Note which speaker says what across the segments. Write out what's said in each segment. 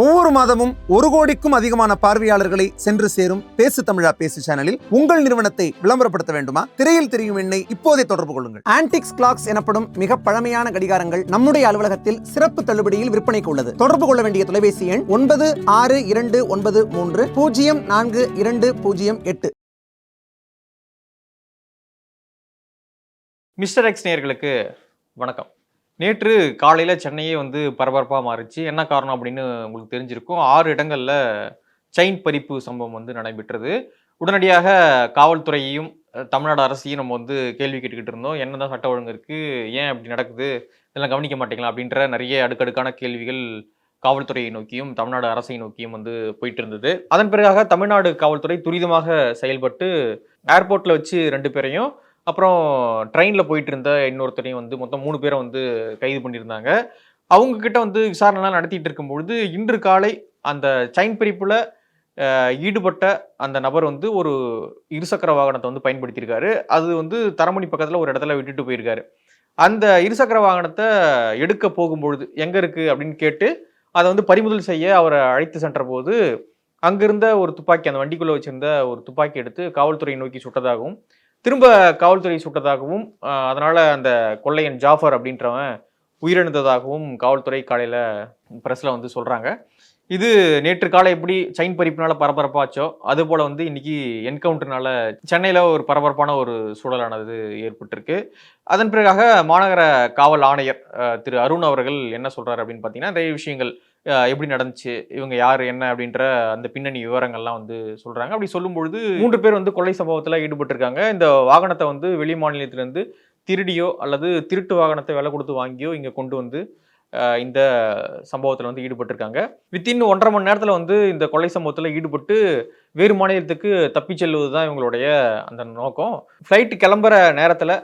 Speaker 1: ஒவ்வொரு மாதமும் ஒரு கோடிக்கும் அதிகமான பார்வையாளர்களை சென்று சேரும் பேசு தமிழா பேசு சேனலில் உங்கள் நிறுவனத்தை விளம்பரப்படுத்த வேண்டுமா திரையில் தெரியும் எண்ணை இப்போதே தொடர்பு கொள்ளுங்கள் ஆன்டிக்ஸ் கிளாக்ஸ் எனப்படும் மிக பழமையான கடிகாரங்கள் நம்முடைய அலுவலகத்தில் சிறப்பு தள்ளுபடியில் விற்பனைக்கு உள்ளது தொடர்பு கொள்ள வேண்டிய தொலைபேசி எண் ஒன்பது ஆறு இரண்டு ஒன்பது மூன்று பூஜ்ஜியம் நான்கு இரண்டு பூஜ்ஜியம் எட்டு
Speaker 2: மிஸ்டர் எக்ஸ் நேர்களுக்கு வணக்கம் நேற்று காலையில் சென்னையே வந்து பரபரப்பாக மாறிச்சு என்ன காரணம் அப்படின்னு உங்களுக்கு தெரிஞ்சிருக்கும் ஆறு இடங்களில் செயின் பறிப்பு சம்பவம் வந்து நடைபெற்றது உடனடியாக காவல்துறையையும் தமிழ்நாடு அரசையும் நம்ம வந்து கேள்வி கேட்டுக்கிட்டு இருந்தோம் என்னதான் சட்ட ஒழுங்கு இருக்குது ஏன் அப்படி நடக்குது இதெல்லாம் கவனிக்க மாட்டீங்களா அப்படின்ற நிறைய அடுக்கடுக்கான கேள்விகள் காவல்துறையை நோக்கியும் தமிழ்நாடு அரசை நோக்கியும் வந்து போயிட்டு இருந்தது அதன் பிறகாக தமிழ்நாடு காவல்துறை துரிதமாக செயல்பட்டு ஏர்போர்ட்டில் வச்சு ரெண்டு பேரையும் அப்புறம் ட்ரெயினில் போயிட்டு இருந்த இன்னொருத்தரையும் வந்து மொத்தம் மூணு பேரை வந்து கைது பண்ணியிருந்தாங்க அவங்க கிட்ட வந்து விசாரணைலாம் நடத்திட்டு இருக்கும்பொழுது இன்று காலை அந்த சைன் பிரிப்பில் ஈடுபட்ட அந்த நபர் வந்து ஒரு இருசக்கர வாகனத்தை வந்து பயன்படுத்தியிருக்காரு அது வந்து தரமணி பக்கத்தில் ஒரு இடத்துல விட்டுட்டு போயிருக்காரு அந்த இருசக்கர வாகனத்தை எடுக்க போகும்பொழுது எங்கே இருக்குது அப்படின்னு கேட்டு அதை வந்து பறிமுதல் செய்ய அவரை அழைத்து சென்ற போது அங்கிருந்த ஒரு துப்பாக்கி அந்த வண்டிக்குள்ளே வச்சிருந்த ஒரு துப்பாக்கி எடுத்து காவல்துறையை நோக்கி சுட்டதாகவும் திரும்ப காவல்துறை சுட்டதாகவும் அதனால் அந்த கொள்ளையன் ஜாஃபர் அப்படின்றவன் உயிரிழந்ததாகவும் காவல்துறை காலையில் ப்ரெஸ்ஸில் வந்து சொல்கிறாங்க இது நேற்று காலை எப்படி சைன் பறிப்புனால பரபரப்பாச்சோ அது போல் வந்து இன்னைக்கு என்கவுண்டர்னால சென்னையில் ஒரு பரபரப்பான ஒரு சூழலானது ஏற்பட்டிருக்கு அதன் பிறகாக மாநகர காவல் ஆணையர் திரு அருண் அவர்கள் என்ன சொல்கிறார் அப்படின்னு பார்த்தீங்கன்னா நிறைய விஷயங்கள் எப்படி நடந்துச்சு இவங்க யார் என்ன அப்படின்ற அந்த பின்னணி விவரங்கள்லாம் வந்து சொல்கிறாங்க அப்படி சொல்லும்பொழுது மூன்று பேர் வந்து கொலை சம்பவத்தில் ஈடுபட்டிருக்காங்க இந்த வாகனத்தை வந்து வெளி மாநிலத்திலேருந்து திருடியோ அல்லது திருட்டு வாகனத்தை விலை கொடுத்து வாங்கியோ இங்கே கொண்டு வந்து இந்த சம்பவத்தில் வந்து ஈடுபட்டிருக்காங்க வித்தின் ஒன்றரை மணி நேரத்தில் வந்து இந்த கொலை சம்பவத்தில் ஈடுபட்டு வேறு மாநிலத்துக்கு தப்பிச் செல்வது தான் இவங்களுடைய அந்த நோக்கம் ஃப்ளைட்டு கிளம்புற நேரத்தில்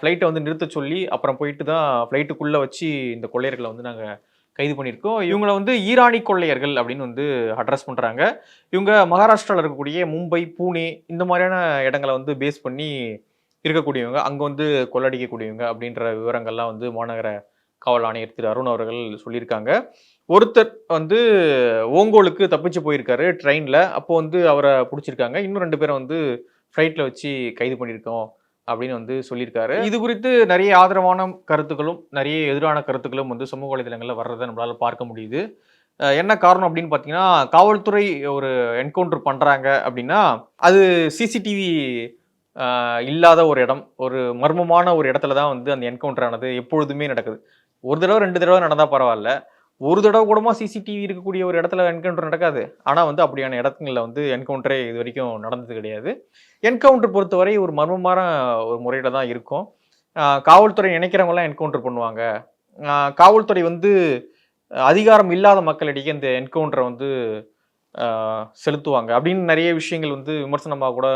Speaker 2: ஃப்ளைட்டை வந்து நிறுத்த சொல்லி அப்புறம் போயிட்டு தான் ஃப்ளைட்டுக்குள்ளே வச்சு இந்த கொள்ளையர்களை வந்து நாங்கள் கைது பண்ணியிருக்கோம் இவங்களை வந்து ஈரானி கொள்ளையர்கள் அப்படின்னு வந்து அட்ரஸ் பண்ணுறாங்க இவங்க மகாராஷ்டிராவில் இருக்கக்கூடிய மும்பை பூனே இந்த மாதிரியான இடங்களை வந்து பேஸ் பண்ணி இருக்கக்கூடியவங்க அங்கே வந்து கொள்ளடிக்கக்கூடியவங்க அப்படின்ற விவரங்கள்லாம் வந்து மாநகர காவல் ஆணையர் திரு அருண் அவர்கள் சொல்லியிருக்காங்க ஒருத்தர் வந்து ஓங்கோலுக்கு தப்பிச்சு போயிருக்காரு ட்ரெயினில் அப்போ வந்து அவரை பிடிச்சிருக்காங்க இன்னும் ரெண்டு பேரை வந்து ஃப்ளைட்டில் வச்சு கைது பண்ணியிருக்கோம் அப்படின்னு வந்து சொல்லியிருக்காரு இது குறித்து நிறைய ஆதரவான கருத்துக்களும் நிறைய எதிரான கருத்துக்களும் வந்து சமூக வலைதளங்களில் வர்றதை நம்மளால் பார்க்க முடியுது என்ன காரணம் அப்படின்னு பார்த்தீங்கன்னா காவல்துறை ஒரு என்கவுண்டர் பண்ணுறாங்க அப்படின்னா அது சிசிடிவி இல்லாத ஒரு இடம் ஒரு மர்மமான ஒரு இடத்துல தான் வந்து அந்த என்கவுண்டர் ஆனது எப்பொழுதுமே நடக்குது ஒரு தடவை ரெண்டு தடவை நடந்தால் பரவாயில்ல ஒரு தடவை கூடமா சிசிடிவி இருக்கக்கூடிய ஒரு இடத்துல என்கவுண்டர் நடக்காது ஆனால் வந்து அப்படியான இடத்துங்களில் வந்து என்கவுண்டரே இது வரைக்கும் நடந்தது கிடையாது என்கவுண்டர் பொறுத்தவரை ஒரு மர்மமான ஒரு முறையில் தான் இருக்கும் காவல்துறை நினைக்கிறவங்களாம் என்கவுண்டர் பண்ணுவாங்க காவல்துறை வந்து அதிகாரம் இல்லாத மக்களிடையே இந்த என்கவுண்டரை வந்து செலுத்துவாங்க அப்படின்னு நிறைய விஷயங்கள் வந்து விமர்சனமாக கூட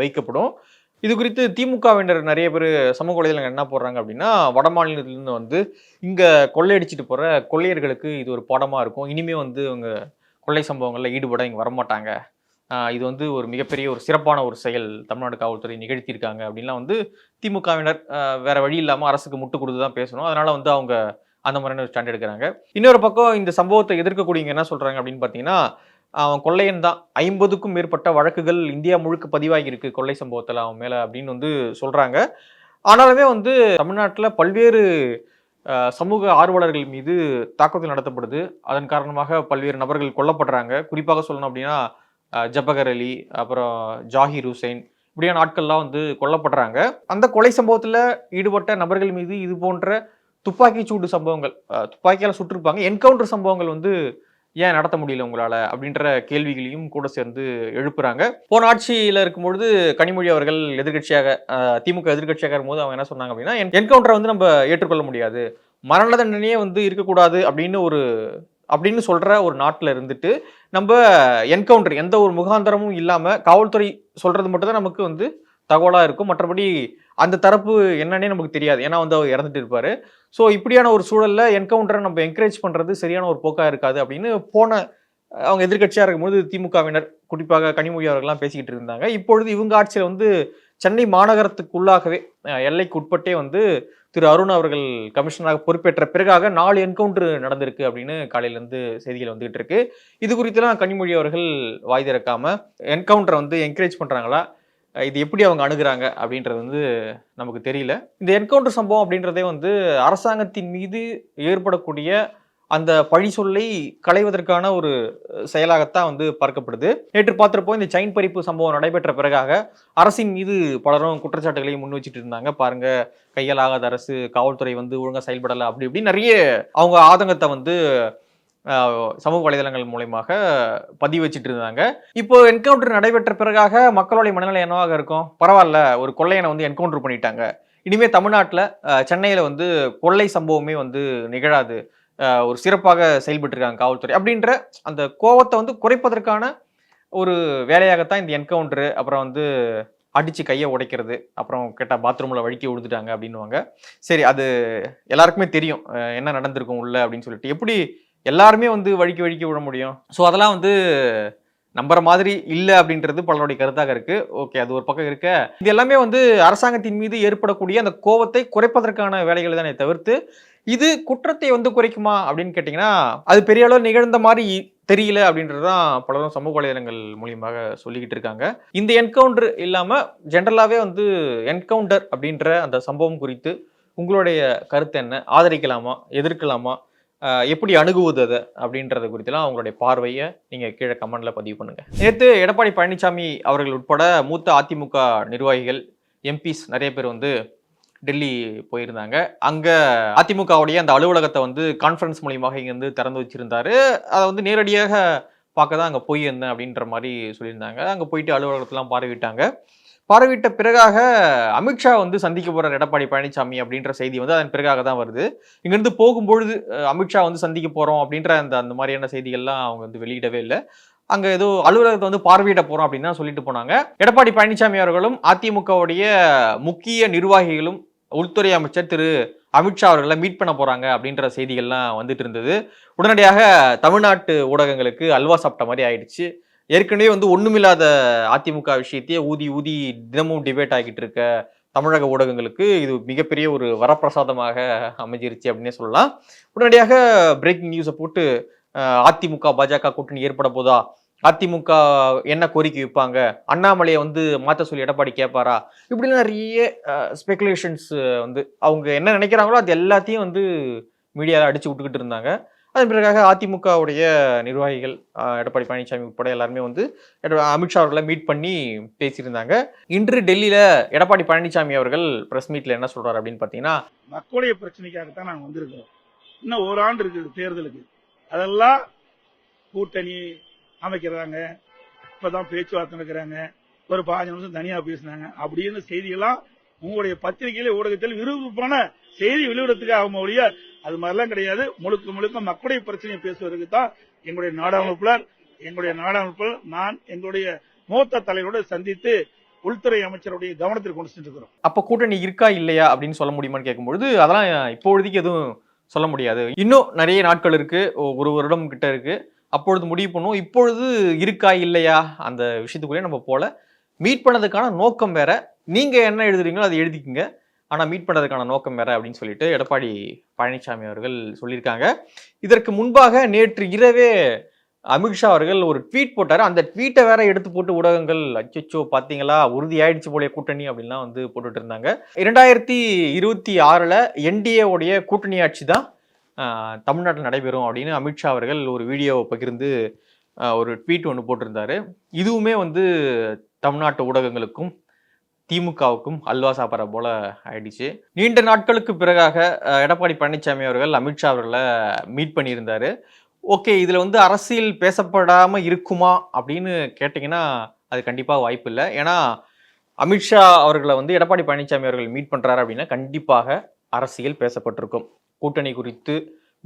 Speaker 2: வைக்கப்படும் இது குறித்து திமுகவினர் நிறைய பேர் சமூக வலைதளங்கள் என்ன போடுறாங்க அப்படின்னா வட மாநிலத்திலேருந்து வந்து இங்கே கொள்ளையடிச்சிட்டு போகிற கொள்ளையர்களுக்கு இது ஒரு படமாக இருக்கும் இனிமேல் வந்து அவங்க கொள்ளை சம்பவங்களில் ஈடுபட இங்கே வரமாட்டாங்க இது வந்து ஒரு மிகப்பெரிய ஒரு சிறப்பான ஒரு செயல் தமிழ்நாடு காவல்துறை நிகழ்த்தியிருக்காங்க அப்படின்லாம் வந்து திமுகவினர் வேறு வழி இல்லாமல் அரசுக்கு முட்டு கொடுத்து தான் பேசணும் அதனால் வந்து அவங்க அந்த மாதிரியான ஸ்டாண்ட் எடுக்கிறாங்க இன்னொரு பக்கம் இந்த சம்பவத்தை எதிர்க்கக்கூடியவங்க என்ன சொல்கிறாங்க அப்படின்னு பார்த்தீங்கன்னா அவன் கொள்ளையன் தான் ஐம்பதுக்கும் மேற்பட்ட வழக்குகள் இந்தியா முழுக்க பதிவாகியிருக்கு கொள்ளை சம்பவத்தில் அவன் மேலே அப்படின்னு வந்து சொல்கிறாங்க ஆனாலுமே வந்து தமிழ்நாட்டில் பல்வேறு சமூக ஆர்வலர்கள் மீது தாக்குதல் நடத்தப்படுது அதன் காரணமாக பல்வேறு நபர்கள் கொல்லப்படுறாங்க குறிப்பாக சொல்லணும் அப்படின்னா ஜபகர் அலி அப்புறம் ஜாகிர் ஹுசைன் இப்படியான ஆட்கள்லாம் வந்து கொல்லப்படுறாங்க அந்த கொலை சம்பவத்தில் ஈடுபட்ட நபர்கள் மீது இது போன்ற துப்பாக்கி சூடு சம்பவங்கள் துப்பாக்கியால் சுட்டிருப்பாங்க என்கவுண்டர் சம்பவங்கள் வந்து ஏன் நடத்த முடியல உங்களால் அப்படின்ற கேள்விகளையும் கூட சேர்ந்து எழுப்புறாங்க போன ஆட்சியில் இருக்கும்பொழுது கனிமொழி அவர்கள் எதிர்கட்சியாக திமுக எதிர்கட்சியாக இருக்கும்போது அவங்க என்ன சொன்னாங்க அப்படின்னா என்கவுண்டரை வந்து நம்ம ஏற்றுக்கொள்ள முடியாது மரண தண்டனையே வந்து இருக்கக்கூடாது அப்படின்னு ஒரு அப்படின்னு சொல்கிற ஒரு நாட்டில் இருந்துட்டு நம்ம என்கவுண்டர் எந்த ஒரு முகாந்தரமும் இல்லாமல் காவல்துறை சொல்கிறது மட்டும்தான் நமக்கு வந்து தகவலாக இருக்கும் மற்றபடி அந்த தரப்பு என்னன்னே நமக்கு தெரியாது ஏன்னா வந்து அவர் இறந்துட்டு இருப்பார் ஸோ இப்படியான ஒரு சூழலில் என்கவுண்டரை நம்ம என்கரேஜ் பண்ணுறது சரியான ஒரு போக்காக இருக்காது அப்படின்னு போன அவங்க எதிர்கட்சியாக இருக்கும்போது திமுகவினர் குறிப்பாக கனிமொழி அவர்கள்லாம் பேசிக்கிட்டு இருந்தாங்க இப்பொழுது இவங்க ஆட்சியில் வந்து சென்னை மாநகரத்துக்குள்ளாகவே எல்லைக்கு உட்பட்டே வந்து திரு அருண் அவர்கள் கமிஷனராக பொறுப்பேற்ற பிறகாக நாலு என்கவுண்டர் நடந்திருக்கு அப்படின்னு காலையிலேருந்து செய்திகள் வந்துகிட்டு இருக்கு இது குறித்துலாம் கனிமொழி அவர்கள் வாய் திறக்காமல் என்கவுண்டரை வந்து என்கரேஜ் பண்ணுறாங்களா இது எப்படி அவங்க அணுகிறாங்க அப்படின்றது வந்து நமக்கு தெரியல இந்த என்கவுண்டர் சம்பவம் அப்படின்றதே வந்து அரசாங்கத்தின் மீது ஏற்படக்கூடிய அந்த பழி சொல்லை களைவதற்கான ஒரு செயலாகத்தான் வந்து பார்க்கப்படுது நேற்று பார்த்துருப்போம் இந்த செயின் பறிப்பு சம்பவம் நடைபெற்ற பிறகாக அரசின் மீது பலரும் குற்றச்சாட்டுகளையும் முன் வச்சுட்டு இருந்தாங்க பாருங்க கையால் ஆகாத அரசு காவல்துறை வந்து ஒழுங்காக செயல்படலை அப்படி இப்படி நிறைய அவங்க ஆதங்கத்தை வந்து சமூக வலைதளங்கள் மூலயமாக பதிவு வச்சுட்டு இருந்தாங்க இப்போ என்கவுண்டர் நடைபெற்ற பிறகாக மக்களுடைய மனநிலை என்னவாக இருக்கும் பரவாயில்ல ஒரு கொள்ளையனை வந்து என்கவுண்டர் பண்ணிட்டாங்க இனிமே தமிழ்நாட்டில் சென்னையில் வந்து கொள்ளை சம்பவமே வந்து நிகழாது ஒரு சிறப்பாக செயல்பட்டுருக்காங்க காவல்துறை அப்படின்ற அந்த கோவத்தை வந்து குறைப்பதற்கான ஒரு வேலையாகத்தான் இந்த என்கவுண்டரு அப்புறம் வந்து அடித்து கையை உடைக்கிறது அப்புறம் கேட்டால் பாத்ரூமில் வழுக்கி விழுந்துட்டாங்க அப்படின்வாங்க சரி அது எல்லாருக்குமே தெரியும் என்ன நடந்திருக்கும் உள்ள அப்படின்னு சொல்லிட்டு எப்படி எல்லாருமே வந்து வழுக்கி வழுக்கி விட முடியும் ஸோ அதெல்லாம் வந்து நம்புற மாதிரி இல்லை அப்படின்றது பலருடைய கருத்தாக இருக்கு ஓகே அது ஒரு பக்கம் இருக்க இது எல்லாமே வந்து அரசாங்கத்தின் மீது ஏற்படக்கூடிய அந்த கோபத்தை குறைப்பதற்கான தான் தானே தவிர்த்து இது குற்றத்தை வந்து குறைக்குமா அப்படின்னு கேட்டிங்கன்னா அது பெரிய அளவு நிகழ்ந்த மாதிரி தெரியல அப்படின்றது தான் பலரும் சமூக வலைதளங்கள் மூலியமாக சொல்லிக்கிட்டு இருக்காங்க இந்த என்கவுண்டர் இல்லாமல் ஜென்ரலாகவே வந்து என்கவுண்டர் அப்படின்ற அந்த சம்பவம் குறித்து உங்களுடைய கருத்து என்ன ஆதரிக்கலாமா எதிர்க்கலாமா எப்படி அணுகுவது அது அப்படின்றது குறித்துலாம் அவங்களுடைய பார்வையை நீங்கள் கீழே கமெண்டில் பதிவு பண்ணுங்கள் நேற்று எடப்பாடி பழனிசாமி அவர்கள் உட்பட மூத்த அதிமுக நிர்வாகிகள் எம்பிஸ் நிறைய பேர் வந்து டெல்லி போயிருந்தாங்க அங்கே அதிமுகவுடைய அந்த அலுவலகத்தை வந்து கான்ஃபரன்ஸ் மூலியமாக இங்கேருந்து திறந்து வச்சுருந்தார் அதை வந்து நேரடியாக பார்க்க தான் அங்கே போயிருந்தேன் அப்படின்ற மாதிரி சொல்லியிருந்தாங்க அங்கே போயிட்டு அலுவலகத்தெலாம் பார்வையிட்டாங்க பார்வையிட்ட பிறகாக அமித்ஷா வந்து சந்திக்க போகிறார் எடப்பாடி பழனிசாமி அப்படின்ற செய்தி வந்து அதன் பிறகாக தான் வருது இங்கேருந்து போகும்பொழுது அமித்ஷா வந்து சந்திக்க போகிறோம் அப்படின்ற அந்த அந்த மாதிரியான செய்திகள்லாம் அவங்க வந்து வெளியிடவே இல்லை அங்கே ஏதோ அலுவலகத்தை வந்து பார்வையிட போகிறோம் அப்படின்னு தான் சொல்லிட்டு போனாங்க எடப்பாடி பழனிசாமி அவர்களும் அதிமுகவுடைய முக்கிய நிர்வாகிகளும் உள்துறை அமைச்சர் திரு அமித்ஷா அவர்களை மீட் பண்ண போகிறாங்க அப்படின்ற செய்திகள்லாம் வந்துட்டு இருந்தது உடனடியாக தமிழ்நாட்டு ஊடகங்களுக்கு அல்வா சாப்பிட்ட மாதிரி ஆயிடுச்சு ஏற்கனவே வந்து ஒண்ணுமில்லாத அதிமுக விஷயத்தையே ஊதி ஊதி தினமும் டிபேட் ஆகிட்டு இருக்க தமிழக ஊடகங்களுக்கு இது மிகப்பெரிய ஒரு வரப்பிரசாதமாக அமைஞ்சிருச்சு அப்படின்னே சொல்லலாம் உடனடியாக பிரேக்கிங் நியூஸை போட்டு அதிமுக பாஜக கூட்டணி ஏற்பட போதா அதிமுக என்ன கோரிக்கை வைப்பாங்க அண்ணாமலையை வந்து மாற்ற சொல்லி எடப்பாடி கேட்பாரா இப்படிலாம் நிறைய ஸ்பெகுலேஷன்ஸ் வந்து அவங்க என்ன நினைக்கிறாங்களோ அது எல்லாத்தையும் வந்து மீடியாவில் அடிச்சு விட்டுக்கிட்டு இருந்தாங்க அதன் பிறகாக அதிமுகவுடைய நிர்வாகிகள் எடப்பாடி பழனிசாமி உட்பட எல்லாருமே வந்து அமித்ஷா அவர்களை மீட் பண்ணி பேசியிருந்தாங்க இன்று டெல்லியில் எடப்பாடி பழனிசாமி அவர்கள் ப்ரெஸ் மீட்டில் என்ன சொல்றாரு அப்படின்னு பார்த்தீங்கன்னா
Speaker 3: மக்களுடைய தான் நாங்கள் வந்திருக்கோம் இன்னும் ஒரு ஆண்டு இருக்குது தேர்தலுக்கு அதெல்லாம் கூட்டணி அமைக்கிறாங்க இப்போதான் பேச்சுவார்த்தை நடக்கிறாங்க ஒரு பாஞ்சு நிமிஷம் தனியாக பேசினாங்க அப்படின்னு செய்திகள்லாம் உங்களுடைய பத்திரிகையில ஊடகத்தில் விறுவிறுப்பான செய்தி வெளியிடத்துக்காக ஒழிய அது மாதிரிலாம் கிடையாது முழுக்க முழுக்க மக்களுடைய பிரச்சனையை பேசுவதற்கு தான் எங்களுடைய நாடாளுமப்பினர் எங்களுடைய நாடாளுமப்பினர் நான் எங்களுடைய மூத்த தலைவரோடு சந்தித்து உள்துறை அமைச்சருடைய கவனத்தில் கொண்டு சென்றிருக்கிறோம்
Speaker 2: அப்ப கூட்டணி இருக்கா இல்லையா அப்படின்னு சொல்ல முடியுமான்னு கேட்கும்பொழுது அதெல்லாம் இப்பொழுதுக்கு எதுவும் சொல்ல முடியாது இன்னும் நிறைய நாட்கள் இருக்கு ஒரு வருடம் கிட்ட இருக்கு அப்பொழுது முடிவு பண்ணுவோம் இப்பொழுது இருக்கா இல்லையா அந்த விஷயத்துக்குள்ளே நம்ம போல மீட் பண்ணதுக்கான நோக்கம் வேற நீங்கள் என்ன எழுதுறீங்களோ அதை எழுதிக்கங்க ஆனால் மீட் பண்ணுறதுக்கான நோக்கம் வேறு அப்படின்னு சொல்லிட்டு எடப்பாடி பழனிசாமி அவர்கள் சொல்லியிருக்காங்க இதற்கு முன்பாக நேற்று இரவே அமித்ஷா அவர்கள் ஒரு ட்வீட் போட்டார் அந்த ட்வீட்டை வேற எடுத்து போட்டு ஊடகங்கள் அச்சோ பார்த்தீங்களா ஆயிடுச்சு போலே கூட்டணி அப்படின்லாம் வந்து போட்டுட்டு இருந்தாங்க இரண்டாயிரத்தி இருபத்தி ஆறில் என்டிஏவுடைய கூட்டணி ஆட்சி தான் தமிழ்நாட்டில் நடைபெறும் அப்படின்னு அமித்ஷா அவர்கள் ஒரு வீடியோவை பகிர்ந்து ஒரு ட்வீட் ஒன்று போட்டிருந்தாரு இதுவுமே வந்து தமிழ்நாட்டு ஊடகங்களுக்கும் திமுகவுக்கும் அல்வா சாப்பிட்ற போல ஆயிடுச்சு நீண்ட நாட்களுக்கு பிறகாக எடப்பாடி பழனிசாமி அவர்கள் அமித்ஷா அவர்களை மீட் பண்ணியிருந்தார் ஓகே இதில் வந்து அரசியல் பேசப்படாமல் இருக்குமா அப்படின்னு கேட்டிங்கன்னா அது கண்டிப்பாக வாய்ப்பு இல்லை ஏன்னா அமித்ஷா அவர்களை வந்து எடப்பாடி பழனிசாமி அவர்கள் மீட் பண்ணுறாரு அப்படின்னா கண்டிப்பாக அரசியல் பேசப்பட்டிருக்கும் கூட்டணி குறித்து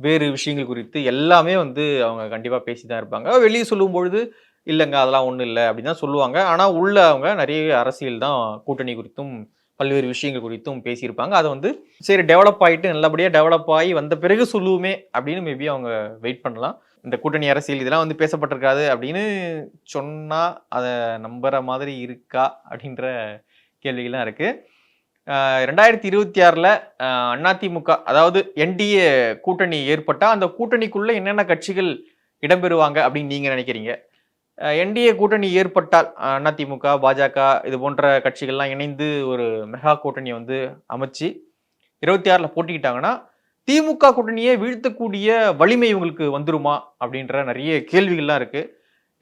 Speaker 2: வேறு விஷயங்கள் குறித்து எல்லாமே வந்து அவங்க கண்டிப்பாக பேசி தான் இருப்பாங்க வெளியே சொல்லும்பொழுது இல்லைங்க அதெல்லாம் ஒன்றும் இல்லை அப்படின்னு தான் சொல்லுவாங்க ஆனால் உள்ளே அவங்க நிறைய அரசியல் தான் கூட்டணி குறித்தும் பல்வேறு விஷயங்கள் குறித்தும் பேசியிருப்பாங்க அதை வந்து சரி டெவலப் ஆகிட்டு நல்லபடியாக டெவலப் ஆகி வந்த பிறகு சொல்லுவோமே அப்படின்னு மேபி அவங்க வெயிட் பண்ணலாம் இந்த கூட்டணி அரசியல் இதெல்லாம் வந்து பேசப்பட்டிருக்காது அப்படின்னு சொன்னால் அதை நம்புகிற மாதிரி இருக்கா அப்படின்ற கேள்விகள்லாம் இருக்குது ரெண்டாயிரத்தி இருபத்தி ஆறில் அதிமுக அதாவது என்டிஏ கூட்டணி ஏற்பட்டால் அந்த கூட்டணிக்குள்ளே என்னென்ன கட்சிகள் இடம்பெறுவாங்க அப்படின்னு நீங்கள் நினைக்கிறீங்க என்டிஏ கூட்டணி ஏற்பட்டால் அதிமுக பாஜக இது போன்ற கட்சிகள்லாம் இணைந்து ஒரு மெகா கூட்டணியை வந்து அமைச்சு இருபத்தி ஆறில் போட்டிக்கிட்டாங்கன்னா திமுக கூட்டணியை வீழ்த்தக்கூடிய வலிமை இவங்களுக்கு வந்துருமா அப்படின்ற நிறைய கேள்விகள்லாம் இருக்குது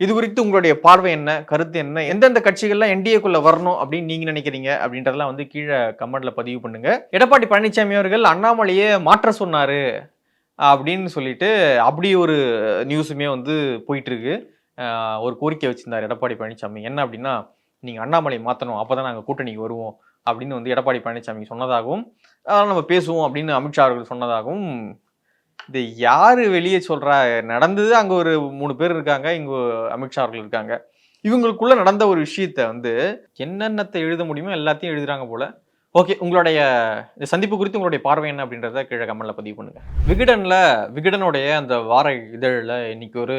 Speaker 2: இது குறித்து உங்களுடைய பார்வை என்ன கருத்து என்ன எந்தெந்த கட்சிகள்லாம் என்டிஏக்குள்ளே வரணும் அப்படின்னு நீங்கள் நினைக்கிறீங்க அப்படின்றதெல்லாம் வந்து கீழே கமெண்டில் பதிவு பண்ணுங்கள் எடப்பாடி பழனிசாமி அவர்கள் அண்ணாமலையே மாற்ற சொன்னார் அப்படின்னு சொல்லிட்டு அப்படி ஒரு நியூஸுமே வந்து போயிட்டுருக்கு ஒரு கோரிக்கை வச்சிருந்தார் எடப்பாடி பழனிசாமி என்ன அப்படின்னா நீங்கள் அண்ணாமலை மாற்றணும் அப்போ தான் நாங்கள் கூட்டணிக்கு வருவோம் அப்படின்னு வந்து எடப்பாடி பழனிசாமி சொன்னதாகவும் அதனால் நம்ம பேசுவோம் அப்படின்னு அமித்ஷா அவர்கள் சொன்னதாகவும் இது யார் வெளியே சொல்கிறா நடந்தது அங்கே ஒரு மூணு பேர் இருக்காங்க இங்கே அமித்ஷா அவர்கள் இருக்காங்க இவங்களுக்குள்ள நடந்த ஒரு விஷயத்த வந்து என்னென்னத்தை எழுத முடியுமோ எல்லாத்தையும் எழுதுறாங்க போல ஓகே உங்களுடைய இந்த சந்திப்பு குறித்து உங்களுடைய பார்வை என்ன அப்படின்றத கீழே கமலில் பதிவு பண்ணுங்கள் விகடனில் விகடனுடைய அந்த வார இதழில் இன்னைக்கு ஒரு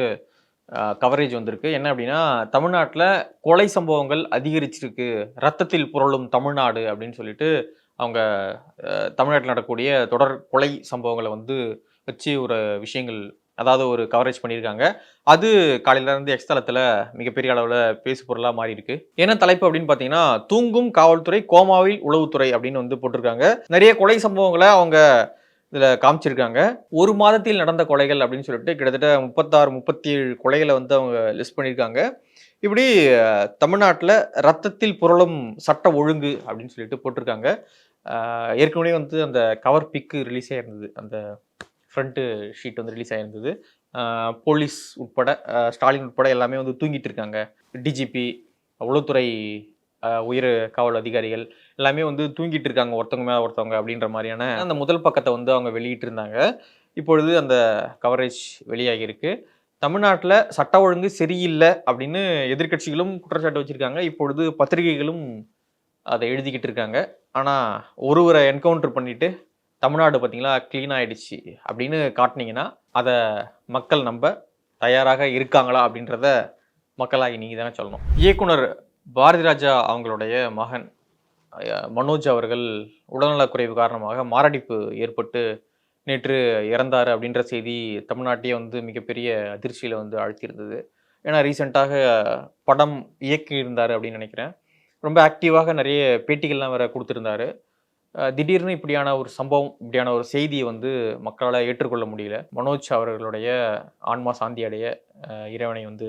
Speaker 2: கவரேஜ் வந்திருக்கு என்ன அப்படின்னா தமிழ்நாட்டில் கொலை சம்பவங்கள் அதிகரிச்சிருக்கு ரத்தத்தில் புரளும் தமிழ்நாடு அப்படின்னு சொல்லிட்டு அவங்க தமிழ்நாட்டில் நடக்கக்கூடிய தொடர் கொலை சம்பவங்களை வந்து வச்சு ஒரு விஷயங்கள் அதாவது ஒரு கவரேஜ் பண்ணியிருக்காங்க அது காலையிலேருந்து எக்ஸ்தலத்தில் மிகப்பெரிய அளவில் பேசு பொருளாக மாறி இருக்கு என்ன தலைப்பு அப்படின்னு பார்த்தீங்கன்னா தூங்கும் காவல்துறை கோமாவில் உளவுத்துறை அப்படின்னு வந்து போட்டிருக்காங்க நிறைய கொலை சம்பவங்களை அவங்க இதில் காமிச்சிருக்காங்க ஒரு மாதத்தில் நடந்த கொலைகள் அப்படின்னு சொல்லிட்டு கிட்டத்தட்ட முப்பத்தாறு முப்பத்தி ஏழு கொலைகளை வந்து அவங்க லிஸ்ட் பண்ணியிருக்காங்க இப்படி தமிழ்நாட்டில் ரத்தத்தில் புரளும் சட்ட ஒழுங்கு அப்படின்னு சொல்லிட்டு போட்டிருக்காங்க ஏற்கனவே வந்து அந்த கவர் பிக்கு ரிலீஸ் ஆகிருந்தது அந்த ஃப்ரண்ட்டு ஷீட் வந்து ரிலீஸ் ஆகிருந்தது போலீஸ் உட்பட ஸ்டாலின் உட்பட எல்லாமே வந்து தூங்கிட்டு இருக்காங்க டிஜிபி உளவுத்துறை உயிர் காவல் அதிகாரிகள் எல்லாமே வந்து தூங்கிட்டு இருக்காங்க ஒருத்தவங்க மேலே ஒருத்தவங்க அப்படின்ற மாதிரியான அந்த முதல் பக்கத்தை வந்து அவங்க வெளியிட்டிருந்தாங்க இப்பொழுது அந்த கவரேஜ் வெளியாகியிருக்கு தமிழ்நாட்டில் சட்ட ஒழுங்கு சரியில்லை அப்படின்னு எதிர்கட்சிகளும் குற்றச்சாட்டு வச்சுருக்காங்க இப்பொழுது பத்திரிகைகளும் அதை எழுதிக்கிட்டு இருக்காங்க ஆனால் ஒருவரை என்கவுண்டர் பண்ணிவிட்டு தமிழ்நாடு பார்த்திங்களா க்ளீன் ஆகிடுச்சு அப்படின்னு காட்டினீங்கன்னா அதை மக்கள் நம்ப தயாராக இருக்காங்களா அப்படின்றத மக்களாகி நீங்கள் தானே சொல்லணும் இயக்குனர் பாரதி ராஜா அவங்களுடைய மகன் மனோஜ் அவர்கள் உடல்நலக்குறைவு காரணமாக மாரடைப்பு ஏற்பட்டு நேற்று இறந்தார் அப்படின்ற செய்தி தமிழ்நாட்டையே வந்து மிகப்பெரிய அதிர்ச்சியில் வந்து அழுத்தியிருந்தது ஏன்னா ரீசெண்டாக படம் இயக்கியிருந்தார் அப்படின்னு நினைக்கிறேன் ரொம்ப ஆக்டிவாக நிறைய பேட்டிகள்லாம் வேறு கொடுத்துருந்தார் திடீர்னு இப்படியான ஒரு சம்பவம் இப்படியான ஒரு செய்தியை வந்து மக்களால் ஏற்றுக்கொள்ள முடியல மனோஜ் அவர்களுடைய ஆன்மா சாந்தி அடைய இறைவனை வந்து